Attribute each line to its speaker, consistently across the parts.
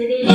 Speaker 1: ไ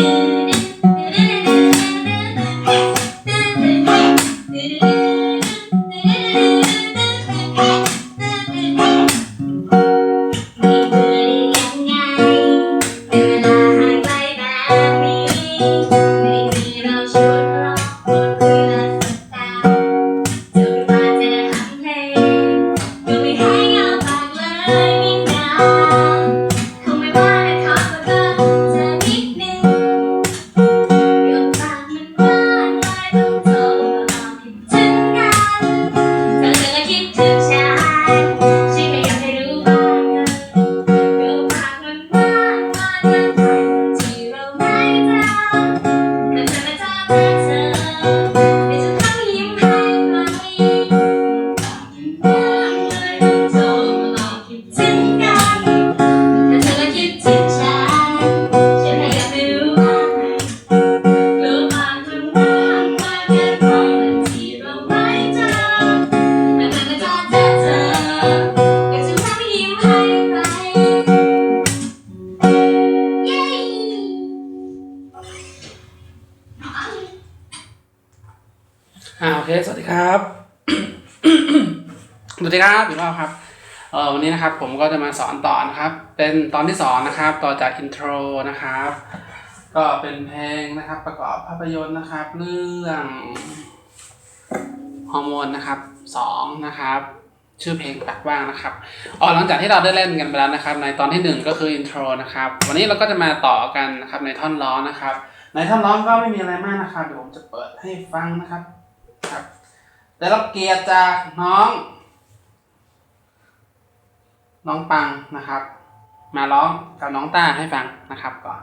Speaker 1: คสวั
Speaker 2: สดีครับสวัสดีครับพี่ว่าครับเออวันนี้นะครับผมก็จะมาสอนต่อนะครับ เป็นตอนที่สองนะครับ ต่อจากอินโทรนะครับ ก็เป็นเพลงนะครับ ประกอบภาพยนตร์นะครับ เรื่องฮอร์โมนนะครับสองนะครับ ชื่อเพลงปากว่างนะครับอ๋อหลังจากที่เราได้เล่นกันไปแล้วนะครับ ในตอนที่หนึ่งก็คืออินโทรนะครับ วันนี้เราก็จะมาต่อกันนะครับในท่อนร้องนะครับ ในท่อนร้องก็ไม่มีอะไรมากนะครับเดี๋ยวผมจะเปิดให้ฟังนะครับ ได้รับเกียรติจากน้อง น้องปังนะครับ มาร้องกับน้องต้าให้ฟังนะครับก่อน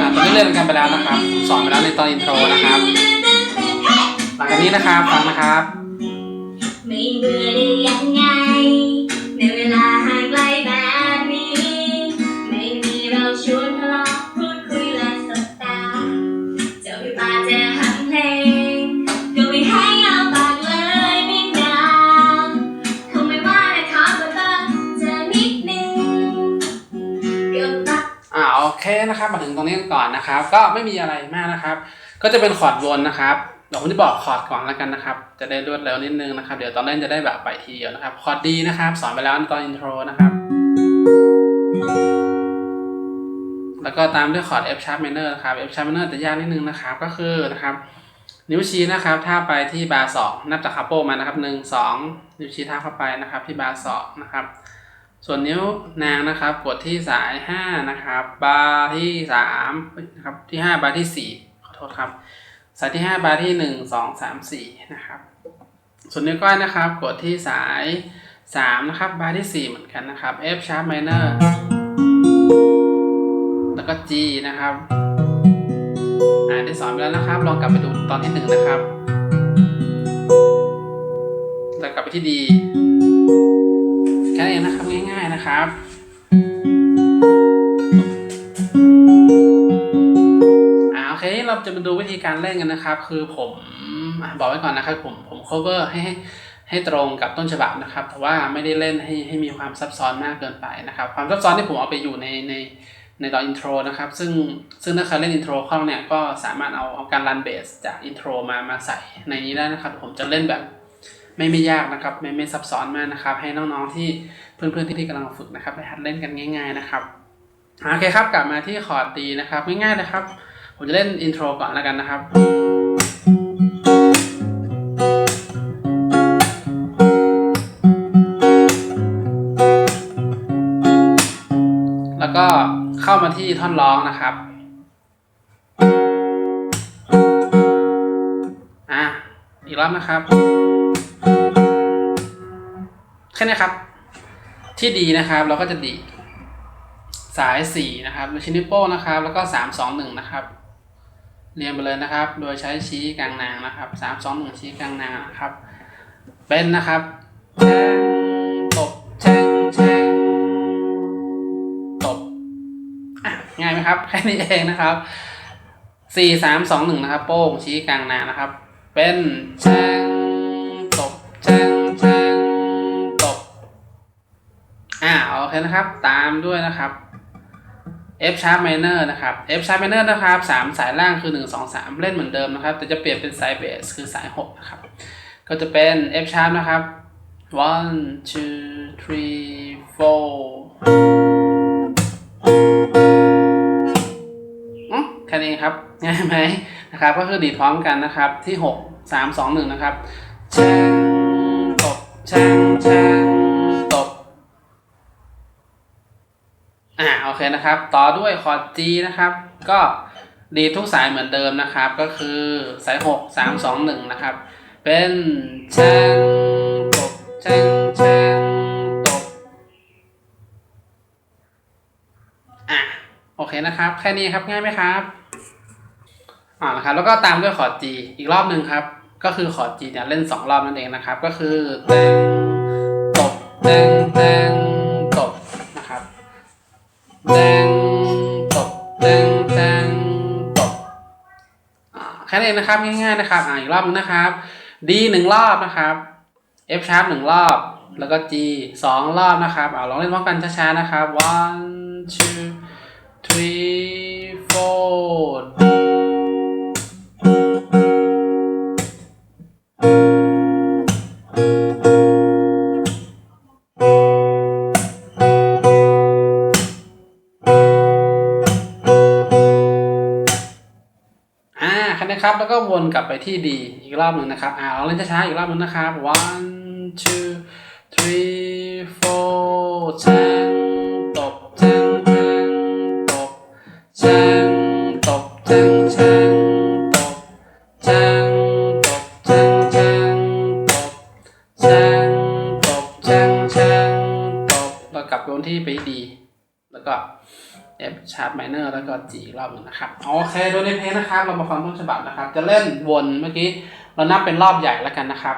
Speaker 2: อ่าตอนนี้เล่นกันไปแล้วนะครับผมสอนไปแล้วในตอนอินโทรนะครับ หลังจากนี้นะครับฟังนะครับ
Speaker 1: ไม่เบื่อได้ยังไง รง
Speaker 2: ตรงนี้กันก่อนนะครับ ก็ไม่มีอะไรมากนะครับ ก็จะเป็นคอร์ดวนนะครับเดี๋ยวผมจะบอกคอร์ดก่อนแล้วกันนะครับ จะได้รวดเร็วนิดนึงนะครับ เดี๋ยวตอนเล่นจะได้แบบไปทีเดียวนะครับ คอร์ดดีนะครับ สอนไปแล้วในตอนอินโทรนะครับ แล้วก็ตามด้วยคอร์ด F sharp minor นะครับ F sharp minor จะยากนิดนึงนะครับ ก็คือนะครับ นิ้วชี้นะครับ ถ้าไปที่บาร์สองนับจากคาโปมานะครับหนึ่งสองนิ้วชี้ท่าเข้าไปนะครับ ที่บาร์สองนะครับ ส่วนนิ้วนางนะครับกดที่สายห้านะครับ บาร์ที่สามนะครับที่ห้าบาร์ที่สี่ขอโทษครับ สายที่ห้าบาร์ที่หนึ่งสองสามสี่นะครับ ส่วนนิ้วก้อยนะครับ กดที่สายสามนะครับ บาร์ที่สี่เหมือนกันนะครับ F sharp minor แล้วก็ G นะครับอ่าได้สอนไปแล้วนะครับ ลองกลับไปดูตอนที่หนึ่งนะครับ แล้วกลับไปที่ D แค่นี้นะครับง่ายๆนะครับอ่าโอเคเราจะมาดูวิธีการเล่นกันนะครับ คือผมบอกไว้ก่อนนะครับผมผม cover ให้ให้ให้ตรงกับต้นฉบับนะครับแต่ว่าไม่ได้เล่นให้ให้มีความซับซ้อนมากเกินไปนะครับ ความซับซ้อนที่ผมเอาไปอยู่ในในในตอนอินโทรนะครับ ซึ่งซึ่งถ้าใครเล่นอินโทรคล่องเนี่ยก็สามารถเอาเอาการรันเบสจากอินโทรมามาใส่ในนี้ได้นะครับ ผมจะเล่นแบบ ไม่ไม่ยากนะครับไม่ไม่ซับซ้อนมากนะครับ ให้น้องๆที่เพื่อนๆที่ที่กำลังฝึกนะครับไปหัดเล่นกันง่าย ๆนะครับอ่าโอเคครับกลับมาที่คอร์ดดีนะครับง่ายๆนะครับ ผมจะเล่นอินโทรก่อนแล้วกันนะครับแล้วก็เข้ามาที่ท่อนร้องนะครับอะอีกรอบนะครับ แค่นี้ครับ ที่ดีนะครับเราก็จะดีสายสี่นะครับโดยชิ้นนิ้วโป้งนะครับ แล้วก็สามสองหนึ่งนะครับ เรียงไปเลยนะครับ โดยใช้ชี้กลางนางนะครับสามสองหนึ่งชี้กลางนางนะครับ เป็นนะครับแช่งตบแช่งแช่งตบอะง่ายไหมครับ แค่นี้เองนะครับสี่สามสองหนึ่งนะครับ โป้งชี้กลางนางนะครับ เป็นแชง อ่าโอเคนะครับ ตามด้วยนะครับ F sharp minor นะครับ F sharp minor นะครับสามสายล่างคือ 1 2 3 เล่นเหมือนเดิมนะครับ แต่จะเปลี่ยนเป็นสายเบสคือสาย 6 นะครับ ก็จะเป็น F sharp นะครับ one two three four อืมแค่นี้ครับ ง่ายไหมนะครับ ก็คือดีพร้อมกันนะครับที่ 6 3 2 1 นะครับแชงตบแชงแชง อ่าโอเคนะครับ ต่อด้วยคอร์ด G นะครับ ก็ดีทุกสายเหมือนเดิมนะครับ ก็คือสาย 6 3 2 1 นะครับ เป็นแชงตบแชงแชงตบอะโอเคนะครับ แค่นี้ครับง่ายไหมครับอ่านะครับแล้วก็ตามด้วยคอร์ด G อีกรอบหนึ่งครับ ก็คือคอร์ด G เนี่ยเล่น 2 รอบนั่นเองนะครับ ก็คือแตงตบแตงแตง แตงตบแตงแตงตบแค่นี้นะครับง่ายๆนะครับอ่าอีกรอบนึงนะครับ D หนึ่งรอบนะครับ F sharp หนึ่งรอบ แล้วก็ G สองรอบนะครับเอาลองเล่นพร้อมกันช้าๆนะครับ one two three four ก็วนกลับไปที่ดีอีกรอบหนึ่งนะครับ อ่าเราเล่นช้าๆอีกรอบหนึ่งนะครับ one two three four แ minor แล้วก็ G อีกรอบหนึ่งนะครับโอเคโดยในเพลงนะครับ เรามาฟังต้นฉบับนะครับ จะเล่นวนเมื่อกี้เรานับเป็นรอบใหญ่แล้วกันนะครับ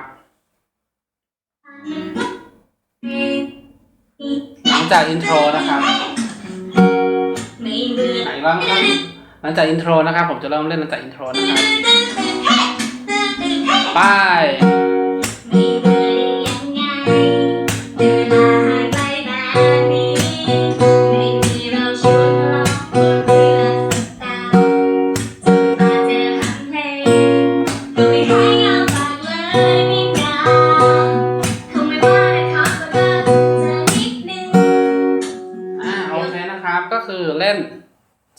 Speaker 2: หลังจากอินโทรนะครับ
Speaker 1: ไม่เบื่อ
Speaker 2: อะอีกรอบครับหลังจากอินโทรนะครับ ผมจะเริ่มเล่นหลังจากอินโทรนะครับไป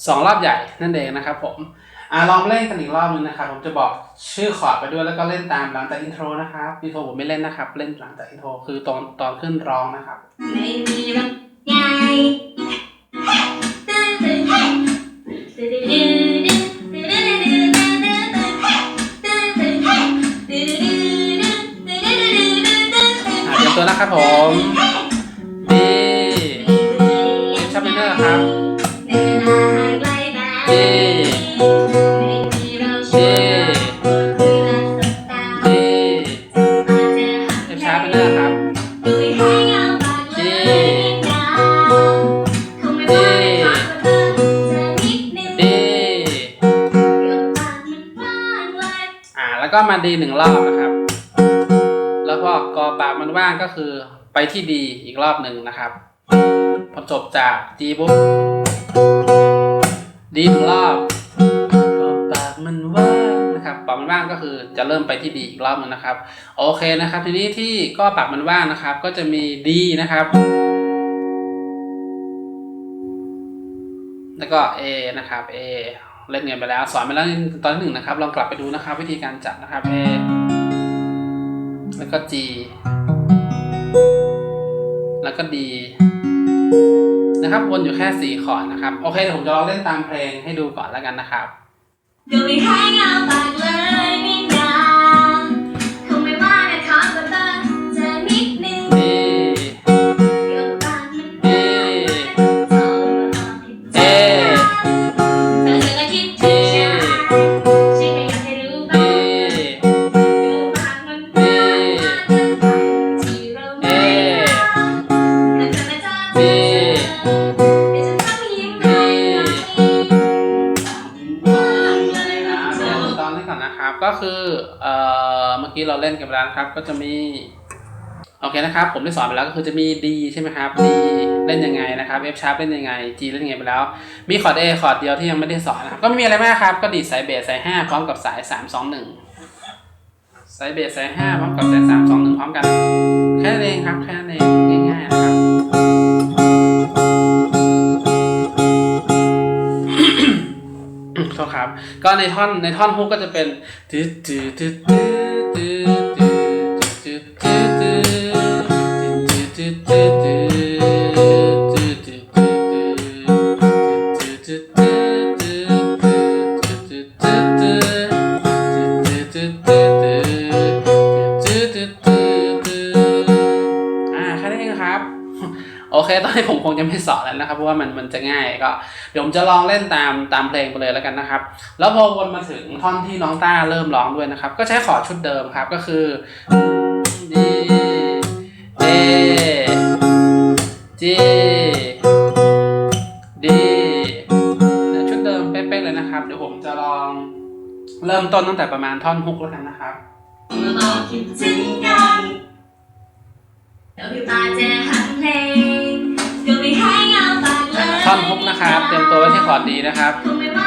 Speaker 1: 2 รอ
Speaker 2: บใหญ่นั่นเองนะครับผมอ่าลองเล่นกันอีกรอบนึงนะครับ ผมจะบอกชื่อคอร์ดไปด้วยแล้วก็เล่นตามหลังจากอินโทรนะครับอินโทรผมไม่เล่นนะครับ เล่นหลังจากอินโทรคือตอนตอนขึ้นร้องนะครับ
Speaker 1: ไม่มีรักใหญ่ตื่นตื่นตื่นตื่นตั
Speaker 2: วนะครับผม มา D
Speaker 1: หนึ่ง
Speaker 2: รอบนะครับ แล้วพอกอปากมันว่างก็คือไปที่ D อีกรอบหนึ่งนะครับพอจบจาก G ปุ๊บ D หนึ่งรอบกอปากมันว่างนะครับปากมันว่างก็คือจะเริ่มไปที่ D อีกรอบหนึ่งนะครับ โอเคนะครับ ทีนี้ที่ก็ปากมันว่างนะครับ ก็จะมี D นะครับ แล้วก็ A นะครับ A เล่นเงินไปแล้ว สอนไปแล้วตอนที่หนึ่งนะครับ ลองกลับไปดูนะครับ วิธีการจับนะครับ A แล้วก็ G แล้วก็ D นะครับ วนอยู่แค่สี่คอร์ดนะครับ โอเคเดี๋ยวผมจะลองเล่นตามเพลงให้ดูก่อนแล้วกันนะครับ
Speaker 1: ดูไม่หายเงาปากเลย
Speaker 2: ครับ ผมได้สอนไปแล้วก็คือจะมี D ใช่ไหมครับ D เล่นยังไงนะครับ F sharp เล่นยังไง G เล่นยังไงไปแล้ว มีคอร์ด A คอร์ดเดียวที่ยังไม่ได้สอนนะครับ ก็ไม่มีอะไรมากครับ ก็ดีดสายเบสสาย5พร้อมกับสาย 3 2 1 สายเบสสาย5พร้อมกับสาย 3 2 1 พร้อมกัน แค่นั้นเองครับ แค่นั้นเองง่ายๆนะครับ โทษครับ ก็ในท่อนในท่อนฮุกก็จะเป็นตืดตืดตืด ผมคงจะไม่สอนแล้วนะครับเพราะว่ามันมันจะง่ายก็เดี๋ยวผมจะลองเล่นตามตามเพลงไปเลยแล้วกันนะครับ แล้วพอวนมาถึงท่อนที่น้องต้าเริ่มร้องด้วยนะครับ ก็ใช้คอชุดเดิมครับก็คือ D A G D เนี่ยชุดเดิมเป๊ะๆเลยนะครับ เดี๋ยวผมจะลองเริ่มต้นตั้งแต่ประมาณท่อนฮุกแล้วกันนะครับ
Speaker 1: มาคิดถึงกันเราพิตาจะหันเพลง ไม่ให้เงาปากเลย
Speaker 2: ท่อนฮุกนะครับ เตรียมตัวไว้ที่คอร์ดดีนะครับ
Speaker 1: คงไม่ว่า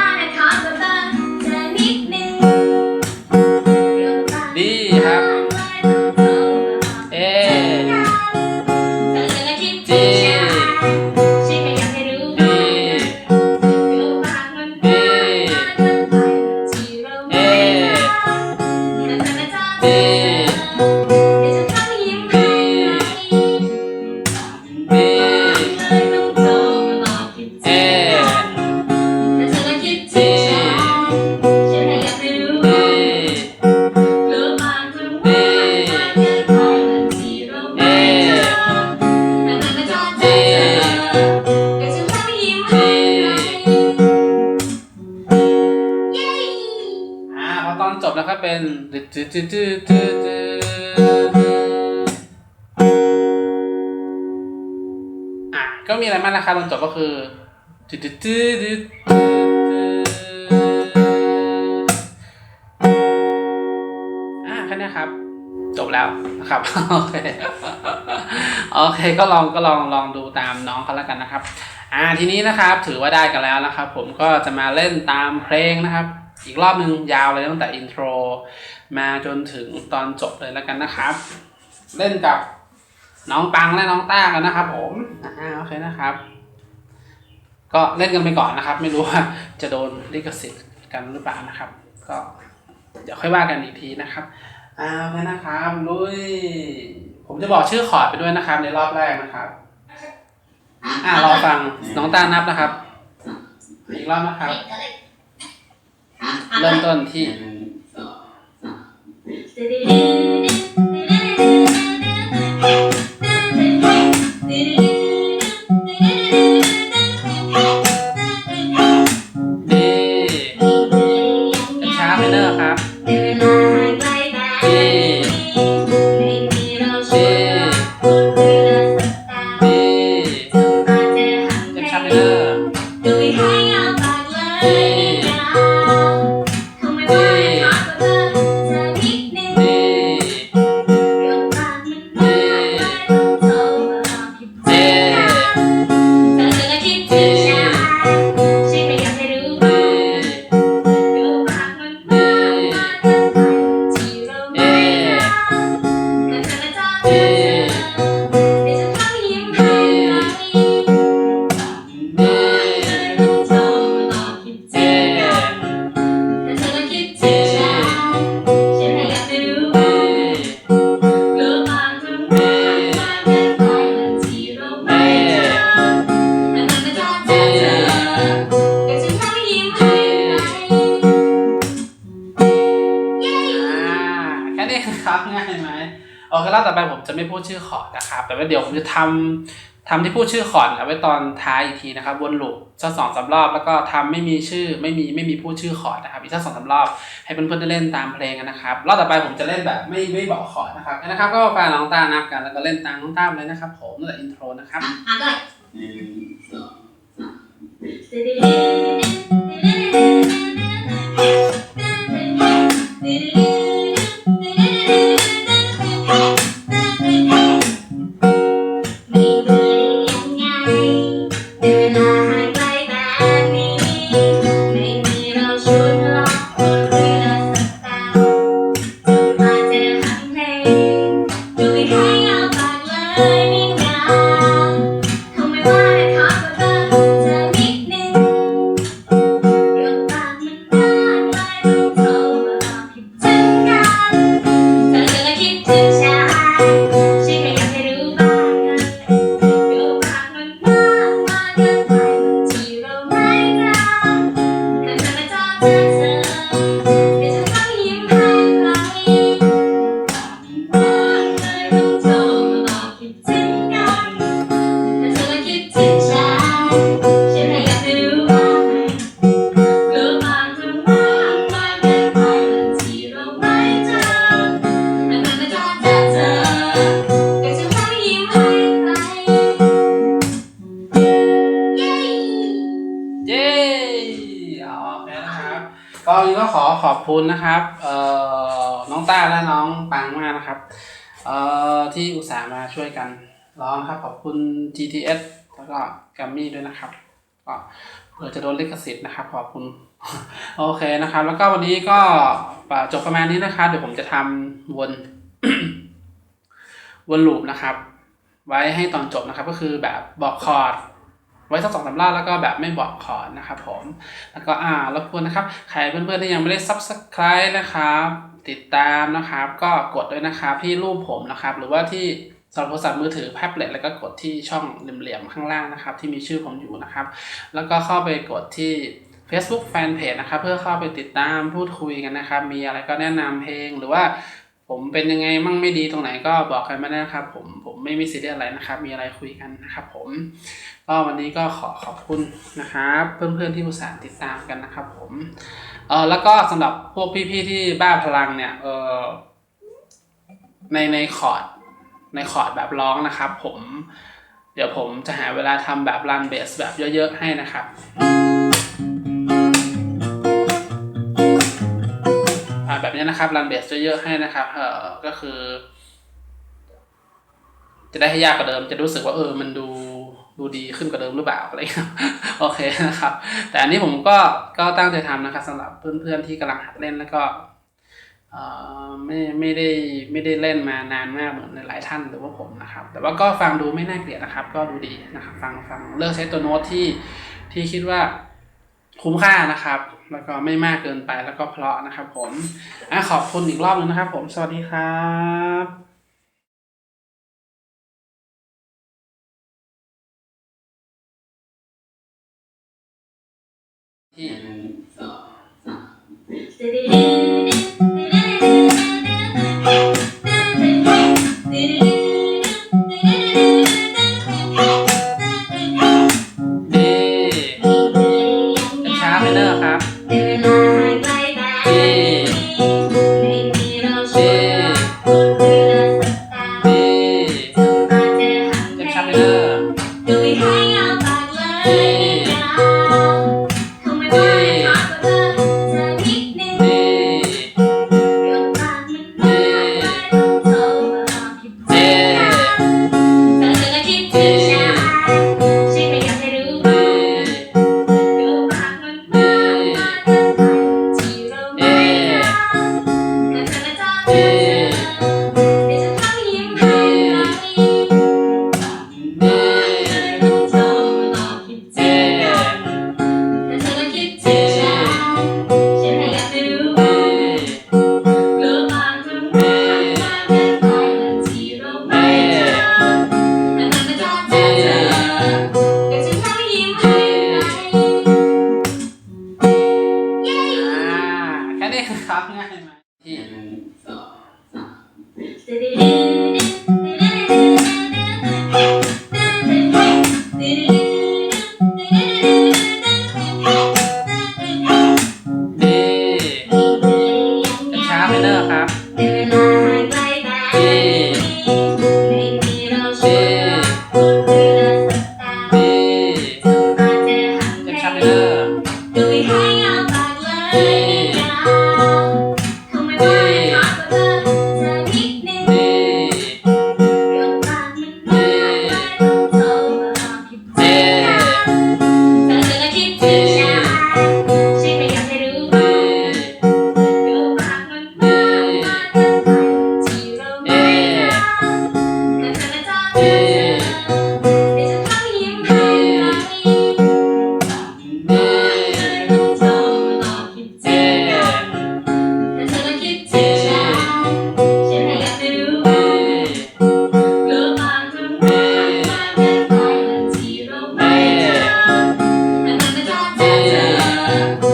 Speaker 1: ค่นี้
Speaker 2: ครับ
Speaker 1: จบแล้วนะ
Speaker 2: ครับโอเคโอเคก็ลองก็ลองลองดูตามน้องเขาแล้วกันนะครับ อ่าทีนี้นะครับถือว่าได้กันแล้วนะครับ ผมก็จะมาเล่นตามเพลงนะครับ อีกรอบหนึ่งยาวเลยตั้งแต่อินโทรมาจนถึงตอนจบเลยแล้วกันนะครับ เล่นกับน้องปังและน้องต้ากันนะครับ ผมอ่าโอเคนะครับ ก็เล่นกันไปก่อนนะครับ ไม่รู้ว่าจะโดนลิขสิทธิ์กันหรือเปล่านะครับ ก็เดี๋ยวค่อยว่ากันอีกทีนะครับ อ่าโอเคนะครับลุยผมจะบอกชื่อคอร์ดไปด้วยนะครับ ในรอบแรกนะครับ อ่ารอฟังน้องต้านับนะครับ อีกรอบนะครับ เริ่มต้นที่ เดี๋ยวผมจะทำทำที่พูดชื่อคอร์ดเอาไว้ตอนท้ายอีกทีนะครับ วนลูปสักสองสามรอบ แล้วก็ทำไม่มีชื่อไม่มีไม่มีพูดชื่อคอร์ดนะครับอีกสักสองสามรอบ ให้เพื่อนๆได้เล่นตามเพลงกันนะครับ รอบต่อไปผมจะเล่นแบบไม่ไม่บอกคอร์ดนะครับนะครับ ก็ฟังน้องตานับกันแล้วก็เล่นตามน้องต้าไปเลยนะครับ ผมตั้งแต่อินโทรนะครับ
Speaker 1: อะด้วย
Speaker 3: หนึ่งสอง
Speaker 1: เก็
Speaker 2: วันนี้ก็ขอขอบคุณนะครับเอ่อน้องต้าและน้องปังมากนะครับเอ่อที่อุตส่าห์มาช่วยกันร้องครับ ขอบคุณ GTS แล้วก็แกมมี่ด้วยนะครับก็เผื่อจะโดนลิขสิทธิ์นะครับ ขอบคุณโอเคนะครับ แล้วก็วันนี้ก็จบประมาณนี้นะครับเดี๋ยวผมจะทำวนวนลูปนะครับ ไว้ให้ตอนจบนะครับ ก็คือแบบบอกคอร์ด ไว้สักสองสามรอบแล้วก็แบบไม่บอกคอนะครับผมแล้วก็อ่ารบกวนนะครับใครเพื่อนๆที่ยังไม่ได้ subscribe นะครับติดตามนะครับ ก็กดด้วยนะครับที่รูปผมนะครับ หรือว่าที่สำหรับโทรศัพท์มือถือแท็บเล็ตแล้วก็กดที่ช่องเหลี่ยมๆข้างล่างนะครับ ที่มีชื่อผมอยู่นะครับ แล้วก็เข้าไปกดที่ Facebook Fanpage นะครับ เพื่อเข้าไปติดตามพูดคุยกันนะครับ มีอะไรก็แนะนำเพลงหรือว่า ผมเป็นยังไงมั่งไม่ดีตรงไหนก็บอกกันมาได้นะครับ ผมผมไม่มีซีเรียอะไรนะครับ มีอะไรคุยกันนะครับ ผมก็วันนี้ก็ขอขอบคุณนะครับ เพื่อนๆที่อุตส่าห์ติดตามกันนะครับ ผมเออแล้วก็สำหรับพวกพี่ๆที่บ้าพลังเนี่ยเออในในคอร์ดในคอร์ดแบบร้องนะครับ ผม เดี๋ยวผมจะหาเวลาทำแบบรันเบสแบบเยอะๆให้นะครับ นี้นะครับรันเบสเยอะๆให้นะครับเออก็คือ จะได้ให้ยากกว่าเดิม จะรู้สึกว่าเออมันดูดูดีขึ้นกว่าเดิมหรือเปล่าอะไรเงี้ยโอเคนะครับ แต่อันนี้ผมก็ก็ตั้งใจทำนะครับสำหรับเพื่อนๆที่กำลังหัดเล่นแล้วก็เออไม่ไม่ได้ไม่ได้เล่นมานานมากเหมือนหลายท่านหรือว่าผมนะครับ แต่ว่าก็ฟังดูไม่น่าเกลียดนะครับ ก็ดูดีนะครับ ฟังฟังเลือกใช้ตัวโน้ตที่ที่คิดว่า คุ้มค่านะครับ แล้วก็ไม่มากเกินไปแล้วก็เพลาะนะครับ ผมอะขอบคุณอีกรอบหนึงนะครับ ผมสวัสดีครับที่ อร์ครับ
Speaker 1: ดูให้ ดี๋ย